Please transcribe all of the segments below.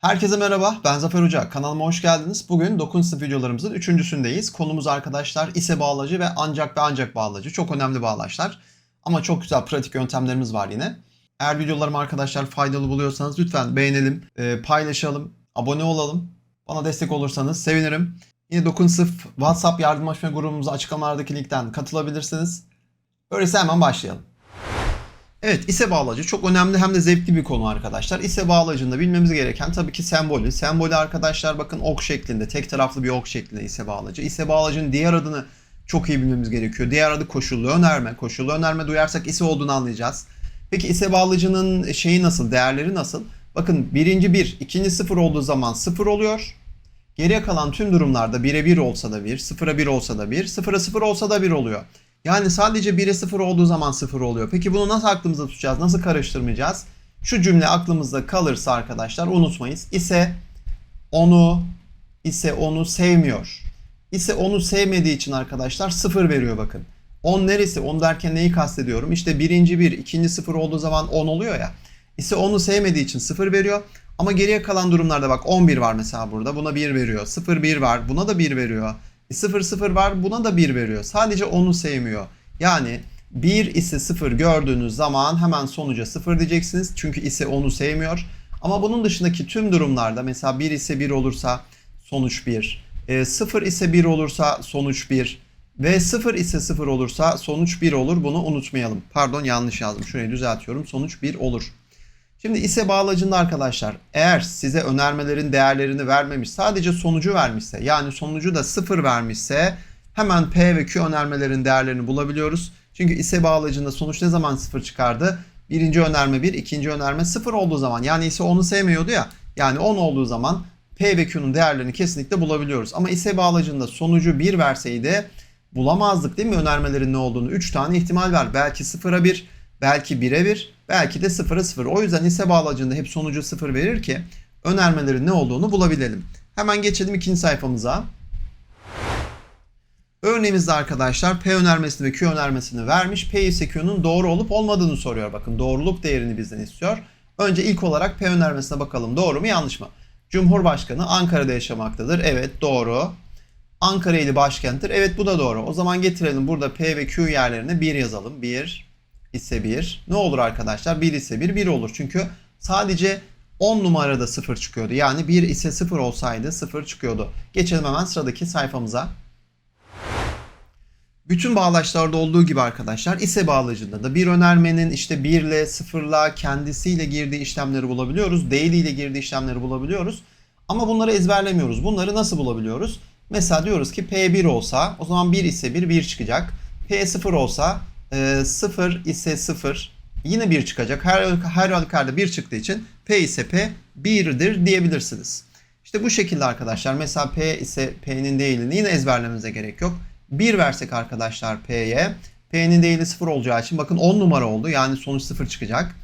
Herkese merhaba, ben Zafer Hoca. Kanalıma hoş geldiniz. Bugün 9. sınıf videolarımızın üçüncüsündeyiz. Konumuz arkadaşlar ise bağlacı ve ancak ve ancak bağlacı. Çok önemli bağlaçlar. Ama çok güzel pratik yöntemlerimiz var yine. Eğer videolarımı arkadaşlar faydalı buluyorsanız lütfen beğenelim, e, paylaşalım, abone olalım. Bana destek olursanız sevinirim. Yine 9. sınıf WhatsApp yardımlaşma grubumuza açıklamalardaki linkten katılabilirsiniz. Öyleyse hemen başlayalım. Evet ise bağlacı çok önemli hem de zevkli bir konu arkadaşlar. İse bağlacında bilmemiz gereken tabii ki sembolü. Sembolü arkadaşlar bakın ok şeklinde tek taraflı bir ok şeklinde ise bağlacı. İse bağlacının diğer adını çok iyi bilmemiz gerekiyor. Diğer adı koşullu önerme. Koşullu önerme duyarsak ise olduğunu anlayacağız. Peki ise bağlacının şeyi nasıl, değerleri nasıl? Bakın birinci bir, ikinci sıfır olduğu zaman sıfır oluyor. Geriye kalan tüm durumlarda 1'e 1 olsa da 1, 0'a 1 olsa da 1, 0'a 0 olsa da 1 oluyor. Yani sadece 1'e 0 olduğu zaman 0 oluyor. Peki bunu nasıl aklımızda tutacağız? Nasıl karıştırmayacağız? Şu cümle aklımızda kalırsa arkadaşlar unutmayız. İse onu ise onu sevmiyor. İse onu sevmediği için arkadaşlar 0 veriyor bakın. 10 neresi? 10 derken neyi kastediyorum? İşte birinci 1, ikinci 0 olduğu zaman 10 oluyor ya. İse onu sevmediği için 0 veriyor. Ama geriye kalan durumlarda bak 11 var mesela burada. Buna 1 veriyor. 0 1 var. Buna da 1 veriyor. 0 0 var. Buna da 1 veriyor. Sadece onu sevmiyor. Yani 1 ise 0 gördüğünüz zaman hemen sonuca 0 diyeceksiniz. Çünkü ise onu sevmiyor. Ama bunun dışındaki tüm durumlarda mesela 1 ise 1 olursa sonuç 1. 0 ise 1 olursa sonuç 1. Ve 0 ise 0 olursa sonuç 1 olur. Bunu unutmayalım. Pardon yanlış yazdım. Şurayı düzeltiyorum. Sonuç 1 olur. Şimdi ise bağlacında arkadaşlar eğer size önermelerin değerlerini vermemiş sadece sonucu vermişse yani sonucu da 0 vermişse hemen P ve Q önermelerin değerlerini bulabiliyoruz. Çünkü ise bağlacında sonuç ne zaman 0 çıkardı? Birinci önerme 1, ikinci önerme 0 olduğu zaman yani ise onu sevmiyordu ya yani 10 olduğu zaman P ve Q'nun değerlerini kesinlikle bulabiliyoruz. Ama ise bağlacında sonucu 1 verseydi bulamazdık değil mi önermelerin ne olduğunu? 3 tane ihtimal var. Belki 0'a 1, belki 1'e 1, belki de 0'a 0. O yüzden ise bağlacında hep sonucu 0 verir ki önermelerin ne olduğunu bulabilelim. Hemen geçelim ikinci sayfamıza. Örneğimizde arkadaşlar P önermesini ve Q önermesini vermiş. P ise Q'nun doğru olup olmadığını soruyor. Bakın doğruluk değerini bizden istiyor. Önce ilk olarak P önermesine bakalım. Doğru mu yanlış mı? Cumhurbaşkanı Ankara'da yaşamaktadır. Evet doğru. Ankara ili başkenttir. Evet bu da doğru. O zaman getirelim burada P ve Q yerlerine 1 yazalım. 1 ise 1. Ne olur arkadaşlar? 1 ise 1, 1 olur. Çünkü sadece 10 numarada 0 çıkıyordu. Yani 1 ise 0 olsaydı 0 çıkıyordu. Geçelim hemen sıradaki sayfamıza. Bütün bağlaçlarda olduğu gibi arkadaşlar ise bağlacında da bir önermenin işte 1 ile 0 ile kendisiyle girdiği işlemleri bulabiliyoruz. Değil ile girdiği işlemleri bulabiliyoruz. Ama bunları ezberlemiyoruz. Bunları nasıl bulabiliyoruz? Mesela diyoruz ki P1 olsa o zaman 1 ise 1, 1 çıkacak. P0 olsa e, 0 ise 0 yine 1 çıkacak. Her, her halükarda 1 çıktığı için P ise P 1'dir diyebilirsiniz. İşte bu şekilde arkadaşlar mesela P ise P'nin değilini yine ezberlememize gerek yok. 1 versek arkadaşlar P'ye P'nin değili 0 olacağı için bakın 10 numara oldu yani sonuç 0 çıkacak.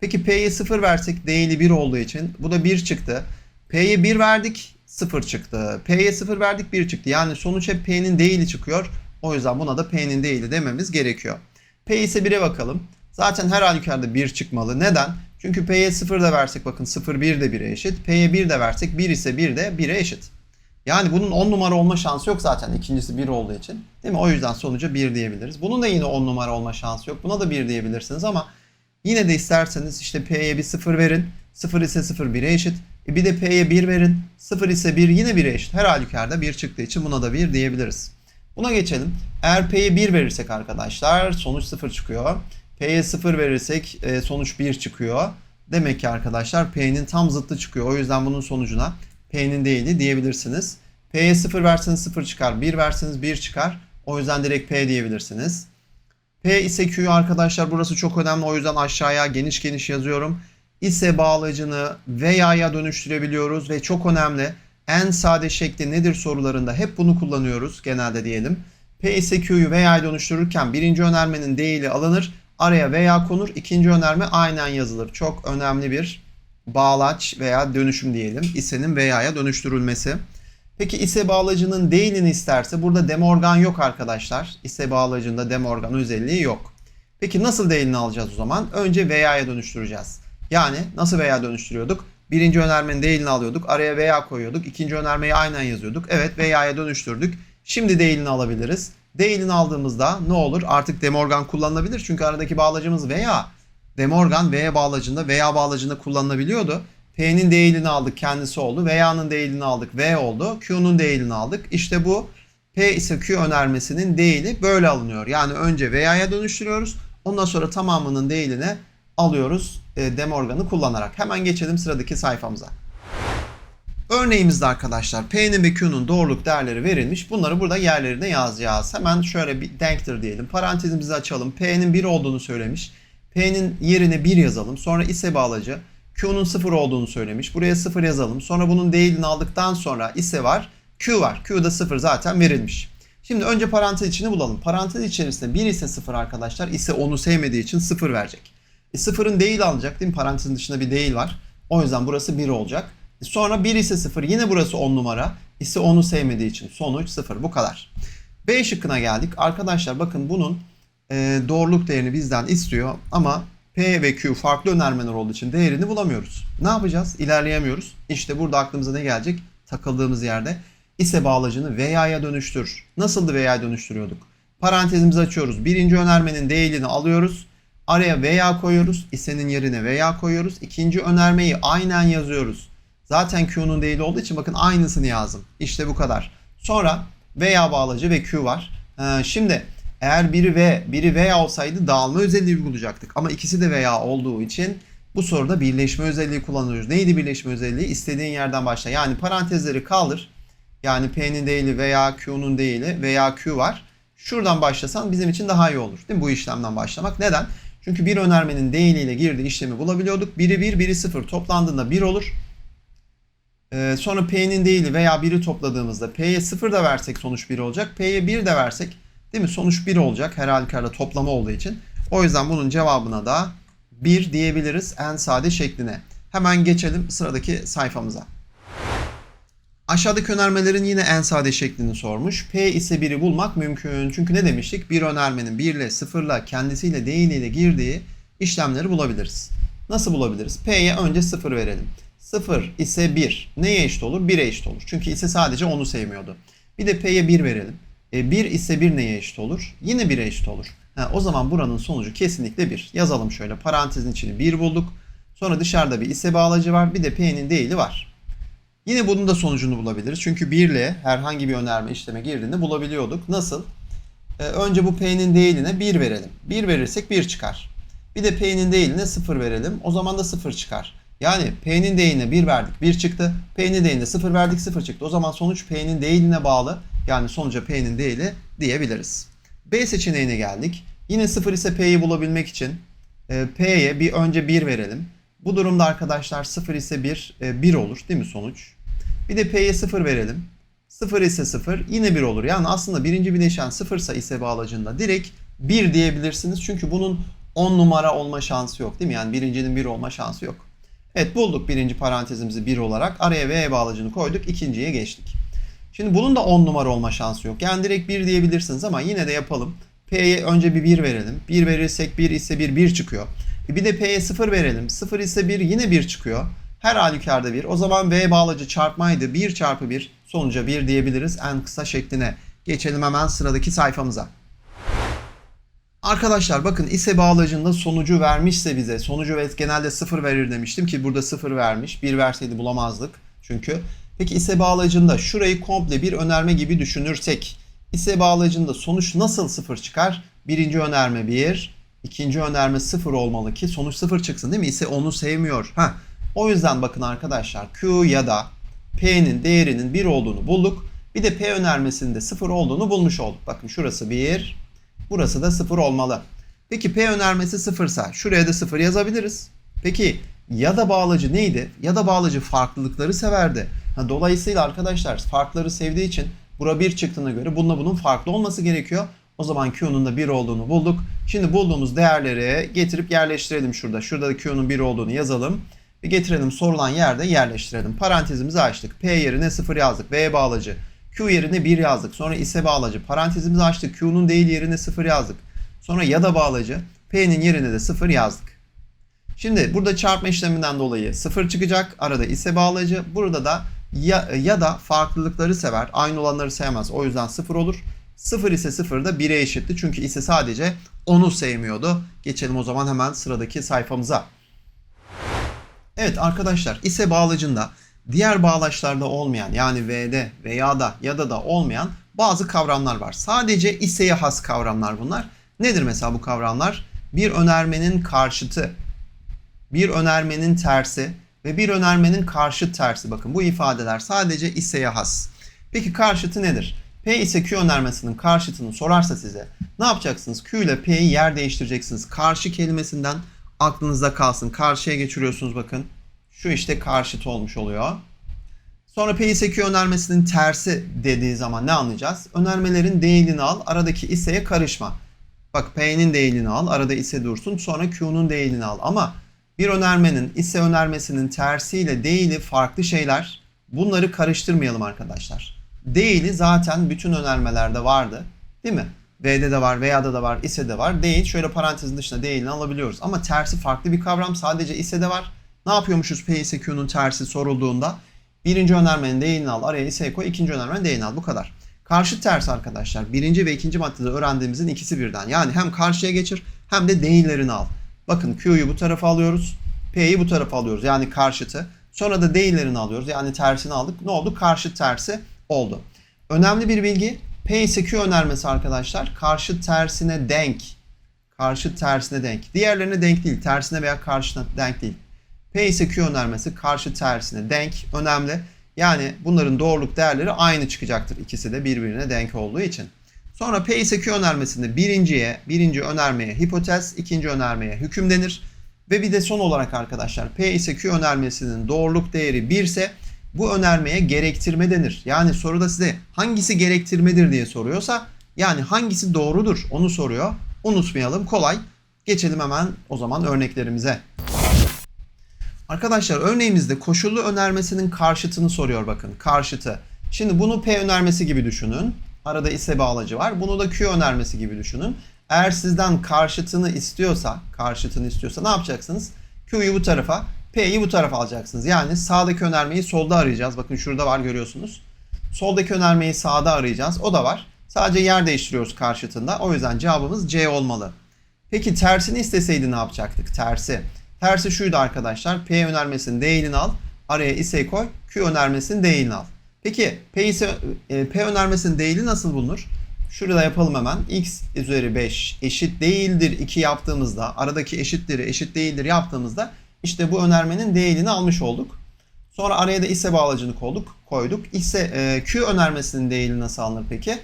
Peki P'ye 0 versek değili 1 olduğu için bu da 1 çıktı. P'ye 1 verdik 0 çıktı. P'ye 0 verdik 1 çıktı. Yani sonuç hep P'nin değili çıkıyor. O yüzden buna da P'nin değili dememiz gerekiyor. P ise 1'e bakalım. Zaten her halükarda 1 çıkmalı. Neden? Çünkü P'ye 0 da versek bakın 0 1 de 1'e eşit. P'ye 1 de versek 1 ise 1 de 1'e eşit. Yani bunun 10 numara olma şansı yok zaten ikincisi 1 olduğu için. Değil mi? O yüzden sonuca 1 diyebiliriz. Bunun da yine 10 numara olma şansı yok. Buna da 1 diyebilirsiniz ama yine de isterseniz işte P'ye bir 0 verin. 0 ise 0 1'e eşit. E bir de P'ye 1 verin. 0 ise 1 yine 1'e eşit. Her halükarda 1 çıktığı için buna da 1 diyebiliriz. Buna geçelim. Eğer P'ye 1 verirsek arkadaşlar sonuç 0 çıkıyor. P'ye 0 verirsek e, sonuç 1 çıkıyor. Demek ki arkadaşlar P'nin tam zıttı çıkıyor. O yüzden bunun sonucuna P'nin değili diyebilirsiniz. P'ye 0 verseniz 0 çıkar. 1 verseniz 1 çıkar. O yüzden direkt P diyebilirsiniz. P ise Q arkadaşlar burası çok önemli. O yüzden aşağıya geniş geniş yazıyorum. İse bağlacını veya'ya dönüştürebiliyoruz ve çok önemli. En sade şekli nedir sorularında hep bunu kullanıyoruz genelde diyelim. P ise Q'yu veya'ya dönüştürürken birinci önermenin değili alınır. Araya veya konur. ikinci önerme aynen yazılır. Çok önemli bir bağlaç veya dönüşüm diyelim. İse'nin veya'ya dönüştürülmesi. Peki ise bağlacının değilini isterse burada demorgan yok arkadaşlar. İse bağlacında demorgan özelliği yok. Peki nasıl değilini alacağız o zaman? Önce veya'ya dönüştüreceğiz. Yani nasıl veya dönüştürüyorduk? Birinci önermenin değilini alıyorduk. Araya veya koyuyorduk. İkinci önermeyi aynen yazıyorduk. Evet veya'ya dönüştürdük. Şimdi değilini alabiliriz. Değilini aldığımızda ne olur? Artık demorgan kullanılabilir. Çünkü aradaki bağlacımız veya. Demorgan veya bağlacında veya bağlacında kullanılabiliyordu. P'nin değilini aldık kendisi oldu. Veya'nın değilini aldık V oldu. Q'nun değilini aldık. İşte bu P ise Q önermesinin değili böyle alınıyor. Yani önce veya'ya dönüştürüyoruz. Ondan sonra tamamının değilini alıyoruz e, Demorgan'ı kullanarak. Hemen geçelim sıradaki sayfamıza. Örneğimizde arkadaşlar P'nin ve Q'nun doğruluk değerleri verilmiş. Bunları burada yerlerine yazacağız. Hemen şöyle bir denktir diyelim. Parantezimizi açalım. P'nin 1 olduğunu söylemiş. P'nin yerine 1 yazalım. Sonra ise bağlacı. Q'nun 0 olduğunu söylemiş. Buraya 0 yazalım. Sonra bunun değilini aldıktan sonra ise var. Q var. Q'da 0 zaten verilmiş. Şimdi önce parantez içini bulalım. Parantez içerisinde 1 ise 0 arkadaşlar. ise onu sevmediği için 0 verecek. E, 0'ın değil alacak değil mi? Parantezin dışında bir değil var. O yüzden burası 1 olacak. E, sonra 1 ise 0. Yine burası 10 numara. ise onu sevmediği için sonuç 0. Bu kadar. B şıkkına geldik. Arkadaşlar bakın bunun e, doğruluk değerini bizden istiyor ama P ve Q farklı önermeler olduğu için değerini bulamıyoruz. Ne yapacağız? İlerleyemiyoruz. İşte burada aklımıza ne gelecek? Takıldığımız yerde ise bağlacını veya'ya dönüştür. Nasıldı veya'ya dönüştürüyorduk? Parantezimizi açıyoruz. Birinci önermenin değilini alıyoruz. Araya veya koyuyoruz. İse'nin yerine veya koyuyoruz. İkinci önermeyi aynen yazıyoruz. Zaten Q'nun değili olduğu için bakın aynısını yazdım. İşte bu kadar. Sonra veya bağlacı ve Q var. Ee, şimdi eğer biri V, biri veya olsaydı dağılma özelliği uygulayacaktık. Ama ikisi de veya olduğu için bu soruda birleşme özelliği kullanıyoruz. Neydi birleşme özelliği? İstediğin yerden başla. Yani parantezleri kaldır. Yani P'nin değili veya Q'nun değili veya Q var. Şuradan başlasan bizim için daha iyi olur. Değil mi bu işlemden başlamak? Neden? Çünkü bir önermenin değiliyle girdiği işlemi bulabiliyorduk. Biri 1, biri 0 toplandığında 1 olur. Ee, sonra P'nin değili veya 1'i topladığımızda P'ye 0 da versek sonuç 1 olacak. P'ye 1 de versek değil mi sonuç 1 olacak her halükarda toplama olduğu için. O yüzden bunun cevabına da 1 diyebiliriz en sade şekline. Hemen geçelim sıradaki sayfamıza. Aşağıdaki önermelerin yine en sade şeklini sormuş. P ise 1'i bulmak mümkün. Çünkü ne demiştik? Bir önermenin 1 ile 0 ile kendisiyle değiliyle girdiği işlemleri bulabiliriz. Nasıl bulabiliriz? P'ye önce 0 verelim. 0 ise 1. Neye eşit olur? 1'e eşit olur. Çünkü ise sadece onu sevmiyordu. Bir de P'ye 1 verelim. E, 1 ise 1 neye eşit olur? Yine 1'e eşit olur. Ha, o zaman buranın sonucu kesinlikle 1. Yazalım şöyle. Parantezin içini 1 bulduk. Sonra dışarıda bir ise bağlacı var. Bir de P'nin değili var. Yine bunun da sonucunu bulabiliriz. Çünkü 1 ile herhangi bir önerme işleme girdiğinde bulabiliyorduk. Nasıl? Ee, önce bu P'nin değiline 1 verelim. 1 verirsek 1 çıkar. Bir de P'nin değiline 0 verelim. O zaman da 0 çıkar. Yani P'nin değiline 1 verdik 1 çıktı. P'nin değiline 0 verdik 0 çıktı. O zaman sonuç P'nin değiline bağlı. Yani sonuca P'nin değili diyebiliriz. B seçeneğine geldik. Yine 0 ise P'yi bulabilmek için e, P'ye bir önce 1 verelim. Bu durumda arkadaşlar 0 ise 1, 1 olur değil mi sonuç? Bir de P'ye 0 verelim. 0 ise 0 yine 1 olur. Yani aslında birinci bileşen 0 ise ise bağlacında direkt 1 diyebilirsiniz. Çünkü bunun 10 numara olma şansı yok değil mi? Yani birincinin 1 olma şansı yok. Evet bulduk birinci parantezimizi 1 olarak. Araya V bağlacını koyduk. ikinciye geçtik. Şimdi bunun da 10 numara olma şansı yok. Yani direkt 1 diyebilirsiniz ama yine de yapalım. P'ye önce bir 1 verelim. 1 verirsek 1 ise 1, 1 çıkıyor. E bir de P'ye 0 verelim. 0 ise 1 yine 1 çıkıyor. Her halükarda 1. O zaman V bağlacı çarpmaydı. 1 çarpı 1 sonuca 1 diyebiliriz en kısa şekline. Geçelim hemen sıradaki sayfamıza. Arkadaşlar bakın ise bağlacında sonucu vermişse bize sonucu ve genelde 0 verir demiştim ki burada 0 vermiş. 1 verseydi bulamazdık çünkü. Peki ise bağlacında şurayı komple bir önerme gibi düşünürsek ise bağlacında sonuç nasıl 0 çıkar? Birinci önerme 1, ikinci önerme 0 olmalı ki sonuç 0 çıksın değil mi? İse onu sevmiyor. Heh. O yüzden bakın arkadaşlar Q ya da P'nin değerinin 1 olduğunu bulduk. Bir de P önermesinde 0 olduğunu bulmuş olduk. Bakın şurası 1, burası da 0 olmalı. Peki P önermesi 0 ise şuraya da 0 yazabiliriz. Peki ya da bağlacı neydi? Ya da bağlacı farklılıkları severdi. Ha, dolayısıyla arkadaşlar farkları sevdiği için bura 1 çıktığına göre bununla bunun farklı olması gerekiyor. O zaman Q'nun da 1 olduğunu bulduk. Şimdi bulduğumuz değerleri getirip yerleştirelim şurada. Şurada da Q'nun 1 olduğunu yazalım. Ve getirelim sorulan yerde yerleştirelim. Parantezimizi açtık. P yerine 0 yazdık. V bağlacı. Q yerine 1 yazdık. Sonra ise bağlacı. Parantezimizi açtık. Q'nun değil yerine 0 yazdık. Sonra ya da bağlacı. P'nin yerine de 0 yazdık. Şimdi burada çarpma işleminden dolayı 0 çıkacak. Arada ise bağlacı. Burada da ya, ya da farklılıkları sever. Aynı olanları sevmez. O yüzden 0 olur. 0 ise 0 da 1'e eşitti. Çünkü ise sadece onu sevmiyordu. Geçelim o zaman hemen sıradaki sayfamıza. Evet arkadaşlar ise bağlacında diğer bağlaçlarda olmayan yani V'de veya da ya da da olmayan bazı kavramlar var. Sadece iseye has kavramlar bunlar. Nedir mesela bu kavramlar? Bir önermenin karşıtı, bir önermenin tersi ve bir önermenin karşıt tersi. Bakın bu ifadeler sadece iseye has. Peki karşıtı nedir? P ise Q önermesinin karşıtını sorarsa size ne yapacaksınız? Q ile P'yi yer değiştireceksiniz. Karşı kelimesinden aklınızda kalsın. Karşıya geçiriyorsunuz bakın. Şu işte karşıt olmuş oluyor. Sonra P ise Q önermesinin tersi dediği zaman ne anlayacağız? Önermelerin değilini al, aradaki iseye karışma. Bak P'nin değilini al, arada ise dursun. Sonra Q'nun değilini al. Ama bir önermenin ise önermesinin tersiyle değili farklı şeyler. Bunları karıştırmayalım arkadaşlar. Değili zaten bütün önermelerde vardı. Değil mi? V'de de var, veya da var, ise de var. Değil şöyle parantezin dışında değilini alabiliyoruz. Ama tersi farklı bir kavram. Sadece ise de var. Ne yapıyormuşuz P ise Q'nun tersi sorulduğunda? Birinci önermenin değilini al, araya ise koy. ikinci önermenin değilini al. Bu kadar. Karşıt ters arkadaşlar. Birinci ve ikinci maddede öğrendiğimizin ikisi birden. Yani hem karşıya geçir hem de değillerini al. Bakın Q'yu bu tarafa alıyoruz. P'yi bu tarafa alıyoruz. Yani karşıtı. Sonra da değillerini alıyoruz. Yani tersini aldık. Ne oldu? Karşıt tersi oldu. Önemli bir bilgi. P ise önermesi arkadaşlar. Karşıt tersine denk. Karşıt tersine denk. Diğerlerine denk değil. Tersine veya karşına denk değil. P ise önermesi karşı tersine denk. Önemli. Yani bunların doğruluk değerleri aynı çıkacaktır. İkisi de birbirine denk olduğu için. Sonra P ise önermesinde birinciye, birinci önermeye hipotez, ikinci önermeye hüküm denir. Ve bir de son olarak arkadaşlar P ise önermesinin doğruluk değeri 1 ise bu önermeye gerektirme denir. Yani soruda size hangisi gerektirmedir diye soruyorsa yani hangisi doğrudur onu soruyor. Unutmayalım kolay. Geçelim hemen o zaman örneklerimize. Arkadaşlar örneğimizde koşullu önermesinin karşıtını soruyor bakın. Karşıtı. Şimdi bunu P önermesi gibi düşünün. Arada ise bağlacı var. Bunu da Q önermesi gibi düşünün. Eğer sizden karşıtını istiyorsa, karşıtını istiyorsa ne yapacaksınız? Q'yu bu tarafa, P'yi bu tarafa alacaksınız. Yani sağdaki önermeyi solda arayacağız. Bakın şurada var görüyorsunuz. Soldaki önermeyi sağda arayacağız. O da var. Sadece yer değiştiriyoruz karşıtında. O yüzden cevabımız C olmalı. Peki tersini isteseydi ne yapacaktık? Tersi. Tersi şuydu arkadaşlar. P önermesinin değilini al. Araya ise koy. Q önermesinin değilini al. Peki P, ise, e, P önermesinin değili nasıl bulunur? Şurada yapalım hemen. X üzeri 5 eşit değildir 2 yaptığımızda, aradaki eşitleri eşit değildir yaptığımızda işte bu önermenin değilini almış olduk. Sonra araya da ise bağlacını koyduk. koyduk. İse e, Q önermesinin değili nasıl alınır peki?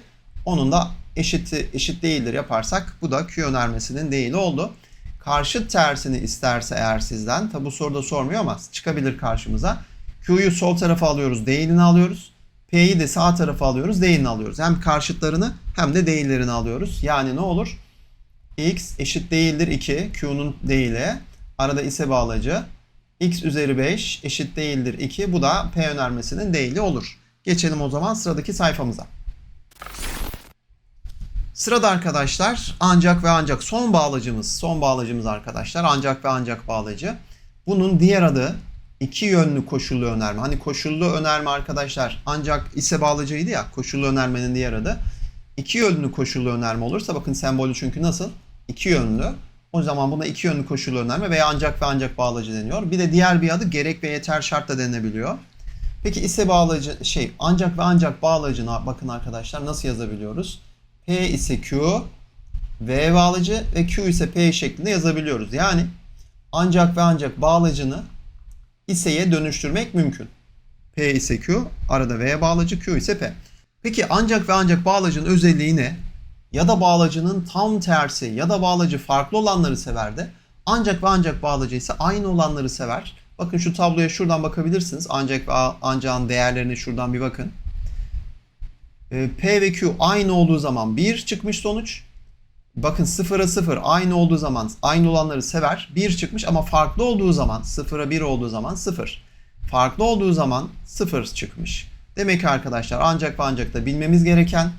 Onun da eşit eşit değildir yaparsak bu da Q önermesinin değili oldu. Karşıt tersini isterse eğer sizden, tabi bu soruda sormuyor ama çıkabilir karşımıza. Q'yu sol tarafa alıyoruz, değilini alıyoruz. P'yi de sağ tarafa alıyoruz, değilini alıyoruz. Hem karşıtlarını hem de değillerini alıyoruz. Yani ne olur? X eşit değildir 2, Q'nun değili. Arada ise bağlacı. X üzeri 5 eşit değildir 2. Bu da P önermesinin değili olur. Geçelim o zaman sıradaki sayfamıza. Sırada arkadaşlar ancak ve ancak son bağlacımız, son bağlacımız arkadaşlar ancak ve ancak bağlacı. Bunun diğer adı iki yönlü koşullu önerme. Hani koşullu önerme arkadaşlar ancak ise bağlacıydı ya koşullu önermenin diğer adı. İki yönlü koşullu önerme olursa bakın sembolü çünkü nasıl? İki yönlü. O zaman buna iki yönlü koşullu önerme veya ancak ve ancak bağlacı deniyor. Bir de diğer bir adı gerek ve yeter şart da denilebiliyor. Peki ise bağlacı şey ancak ve ancak bağlacına bakın arkadaşlar nasıl yazabiliyoruz? P ise Q, V bağlacı ve Q ise P şeklinde yazabiliyoruz. Yani ancak ve ancak bağlacını iseye dönüştürmek mümkün. P ise Q, arada V bağlacı, Q ise P. Peki ancak ve ancak bağlacının özelliği ne? Ya da bağlacının tam tersi ya da bağlacı farklı olanları sever de ancak ve ancak bağlacı ise aynı olanları sever. Bakın şu tabloya şuradan bakabilirsiniz. Ancak ve ancak'ın değerlerini şuradan bir bakın. Ee, P ve Q aynı olduğu zaman 1 çıkmış sonuç. Bakın 0'a 0 aynı olduğu zaman aynı olanları sever. 1 çıkmış ama farklı olduğu zaman 0'a 1 olduğu zaman 0. Farklı olduğu zaman 0 çıkmış. Demek ki arkadaşlar ancak ve ancak da bilmemiz gereken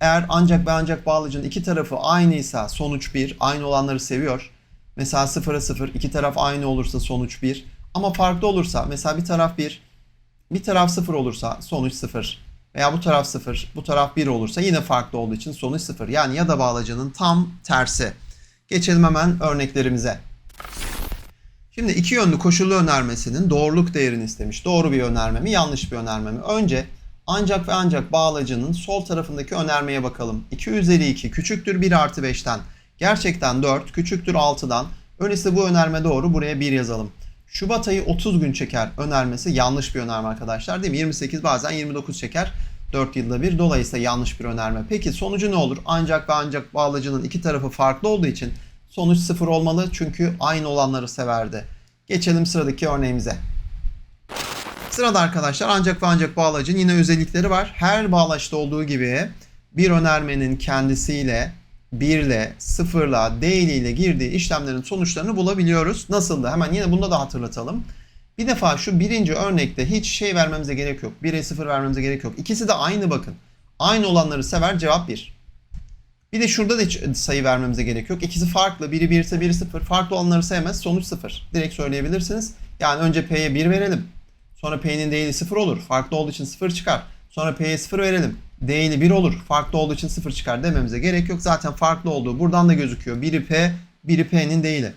eğer ancak ve ancak bağlacının iki tarafı aynıysa sonuç 1 aynı olanları seviyor. Mesela 0'a 0, iki taraf aynı olursa sonuç 1. Ama farklı olursa mesela bir taraf 1, bir taraf 0 olursa sonuç 0. Veya bu taraf 0, bu taraf 1 olursa yine farklı olduğu için sonuç 0. Yani ya da bağlacının tam tersi. Geçelim hemen örneklerimize. Şimdi iki yönlü koşullu önermesinin doğruluk değerini istemiş. Doğru bir önerme mi, yanlış bir önerme mi? Önce ancak ve ancak bağlacının sol tarafındaki önermeye bakalım. 2 üzeri 2 küçüktür 1 artı 5'ten. Gerçekten 4 küçüktür 6'dan. Öyleyse bu önerme doğru. Buraya 1 yazalım. Şubat ayı 30 gün çeker önermesi yanlış bir önerme arkadaşlar değil mi? 28 bazen 29 çeker. 4 yılda bir. Dolayısıyla yanlış bir önerme. Peki sonucu ne olur? Ancak ve ancak bağlacının iki tarafı farklı olduğu için sonuç 0 olmalı. Çünkü aynı olanları severdi. Geçelim sıradaki örneğimize. Sırada arkadaşlar ancak ve ancak bağlacın yine özellikleri var. Her bağlaçta olduğu gibi bir önermenin kendisiyle 1 ile 0 ile değil ile girdiği işlemlerin sonuçlarını bulabiliyoruz. Nasıl da hemen yine bunda da hatırlatalım. Bir defa şu birinci örnekte hiç şey vermemize gerek yok. 1'e 0 vermemize gerek yok. İkisi de aynı bakın. Aynı olanları sever cevap 1. Bir de şurada da hiç sayı vermemize gerek yok. İkisi farklı. Biri 1 ise biri 0. Farklı olanları sevmez. Sonuç 0. Direkt söyleyebilirsiniz. Yani önce P'ye 1 verelim. Sonra P'nin değili 0 olur. Farklı olduğu için 0 çıkar. Sonra P'ye 0 verelim. Değili 1 olur. Farklı olduğu için 0 çıkar dememize gerek yok. Zaten farklı olduğu buradan da gözüküyor. Biri P, biri P'nin değili.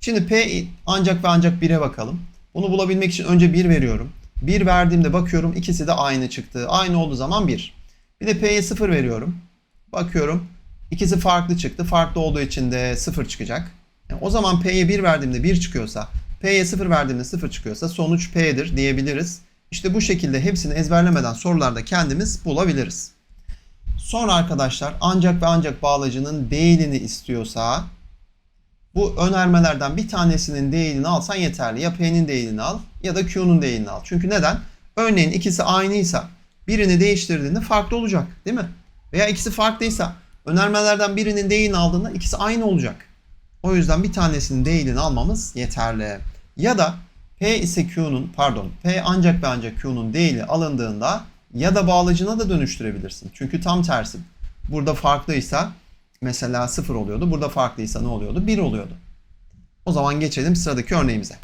Şimdi P ancak ve ancak 1'e bakalım. Bunu bulabilmek için önce 1 veriyorum. 1 verdiğimde bakıyorum ikisi de aynı çıktı. Aynı olduğu zaman 1. Bir de P'ye 0 veriyorum. Bakıyorum ikisi farklı çıktı. Farklı olduğu için de 0 çıkacak. Yani o zaman P'ye 1 verdiğimde 1 çıkıyorsa, P'ye 0 verdiğimde 0 çıkıyorsa sonuç P'dir diyebiliriz. İşte bu şekilde hepsini ezberlemeden sorularda kendimiz bulabiliriz. Sonra arkadaşlar ancak ve ancak bağlacının değilini istiyorsa bu önermelerden bir tanesinin değilini alsan yeterli. Ya P'nin değilini al ya da Q'nun değilini al. Çünkü neden? Örneğin ikisi aynıysa birini değiştirdiğinde farklı olacak değil mi? Veya ikisi farklıysa önermelerden birinin değilini aldığında ikisi aynı olacak. O yüzden bir tanesinin değilini almamız yeterli. Ya da P ise Q'nun pardon P ancak ve ancak Q'nun değili alındığında ya da bağlacına da dönüştürebilirsin. Çünkü tam tersi. Burada farklıysa mesela 0 oluyordu. Burada farklıysa ne oluyordu? 1 oluyordu. O zaman geçelim sıradaki örneğimize.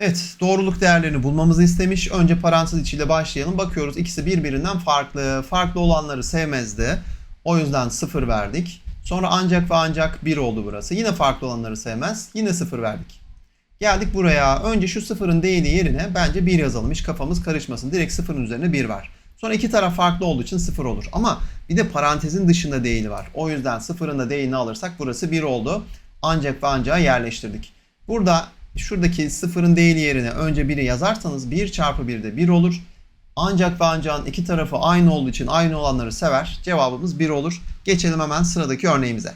Evet, doğruluk değerlerini bulmamızı istemiş. Önce parantez içiyle başlayalım. Bakıyoruz ikisi birbirinden farklı. Farklı olanları sevmezdi. O yüzden 0 verdik. Sonra ancak ve ancak 1 oldu burası. Yine farklı olanları sevmez. Yine 0 verdik. Geldik buraya. Önce şu sıfırın değili yerine bence 1 yazalım. Hiç kafamız karışmasın. Direkt sıfırın üzerine 1 var. Sonra iki taraf farklı olduğu için 0 olur. Ama bir de parantezin dışında değili var. O yüzden sıfırın da değilini alırsak burası 1 oldu. Ancak ve ancak yerleştirdik. Burada şuradaki sıfırın değili yerine önce 1'i yazarsanız 1 çarpı 1 de 1 olur. Ancak ve ancakın iki tarafı aynı olduğu için aynı olanları sever. Cevabımız 1 olur. Geçelim hemen sıradaki örneğimize.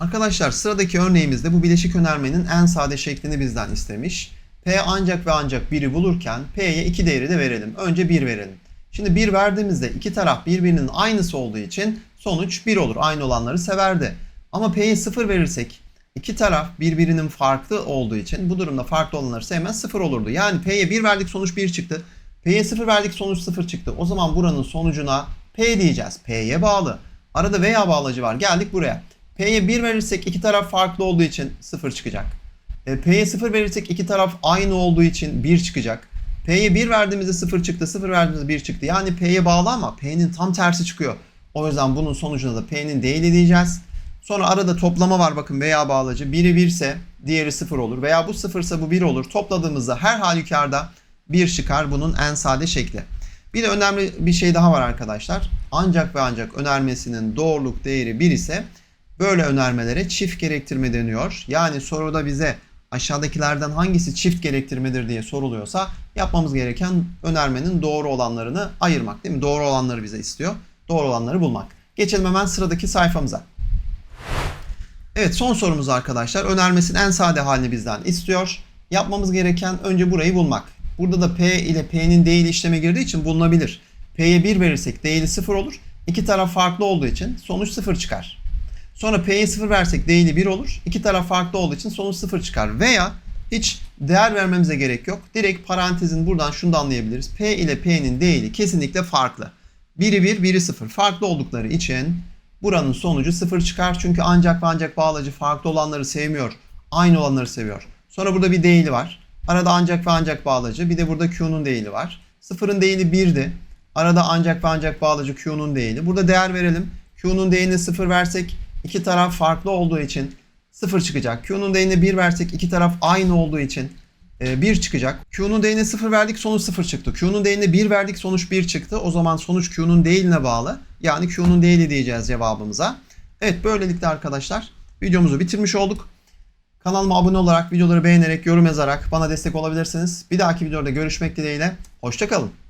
Arkadaşlar sıradaki örneğimizde bu bileşik önermenin en sade şeklini bizden istemiş. P ancak ve ancak 1'i bulurken P'ye 2 değeri de verelim. Önce 1 verelim. Şimdi 1 verdiğimizde iki taraf birbirinin aynısı olduğu için sonuç 1 olur. Aynı olanları severdi. Ama P'ye 0 verirsek iki taraf birbirinin farklı olduğu için bu durumda farklı olanları sevmez 0 olurdu. Yani P'ye 1 verdik sonuç 1 çıktı. P'ye 0 verdik sonuç 0 çıktı. O zaman buranın sonucuna P diyeceğiz. P'ye bağlı. Arada veya bağlacı var. Geldik buraya. P'ye 1 verirsek iki taraf farklı olduğu için 0 çıkacak. E, P'ye 0 verirsek iki taraf aynı olduğu için 1 çıkacak. P'ye 1 verdiğimizde 0 çıktı, 0 verdiğimizde 1 çıktı. Yani P'ye bağlı ama P'nin tam tersi çıkıyor. O yüzden bunun sonucuna da P'nin değili diyeceğiz. Sonra arada toplama var bakın veya bağlacı. Biri 1 ise diğeri 0 olur. Veya bu 0 ise bu 1 olur. Topladığımızda her halükarda 1 çıkar bunun en sade şekli. Bir de önemli bir şey daha var arkadaşlar. Ancak ve ancak önermesinin doğruluk değeri 1 ise Böyle önermelere çift gerektirme deniyor. Yani soruda bize aşağıdakilerden hangisi çift gerektirmedir diye soruluyorsa yapmamız gereken önermenin doğru olanlarını ayırmak değil mi? Doğru olanları bize istiyor. Doğru olanları bulmak. Geçelim hemen sıradaki sayfamıza. Evet son sorumuz arkadaşlar. Önermesinin en sade halini bizden istiyor. Yapmamız gereken önce burayı bulmak. Burada da P ile P'nin değili işleme girdiği için bulunabilir. P'ye 1 verirsek değili 0 olur. İki taraf farklı olduğu için sonuç 0 çıkar. Sonra P'ye 0 versek değili 1 olur. İki taraf farklı olduğu için sonuç 0 çıkar. Veya hiç değer vermemize gerek yok. Direkt parantezin buradan şunu da anlayabiliriz. P ile P'nin değili kesinlikle farklı. Biri 1, biri 0. Farklı oldukları için Buranın sonucu 0 çıkar. Çünkü ancak ve ancak bağlacı farklı olanları sevmiyor. Aynı olanları seviyor. Sonra burada bir değili var. Arada ancak ve ancak bağlacı. Bir de burada Q'nun değili var. Sıfırın değili 1'di. Arada ancak ve ancak bağlacı Q'nun değili. Burada değer verelim. Q'nun değerini 0 versek iki taraf farklı olduğu için 0 çıkacak. Q'nun değerini 1 versek iki taraf aynı olduğu için 1 çıkacak. Q'nun değerini 0 verdik sonuç 0 çıktı. Q'nun değerini 1 verdik sonuç 1 çıktı. O zaman sonuç Q'nun değiline bağlı. Yani Q'nun değili diyeceğiz cevabımıza. Evet böylelikle arkadaşlar videomuzu bitirmiş olduk. Kanalıma abone olarak, videoları beğenerek, yorum yazarak bana destek olabilirsiniz. Bir dahaki videoda görüşmek dileğiyle. Hoşçakalın.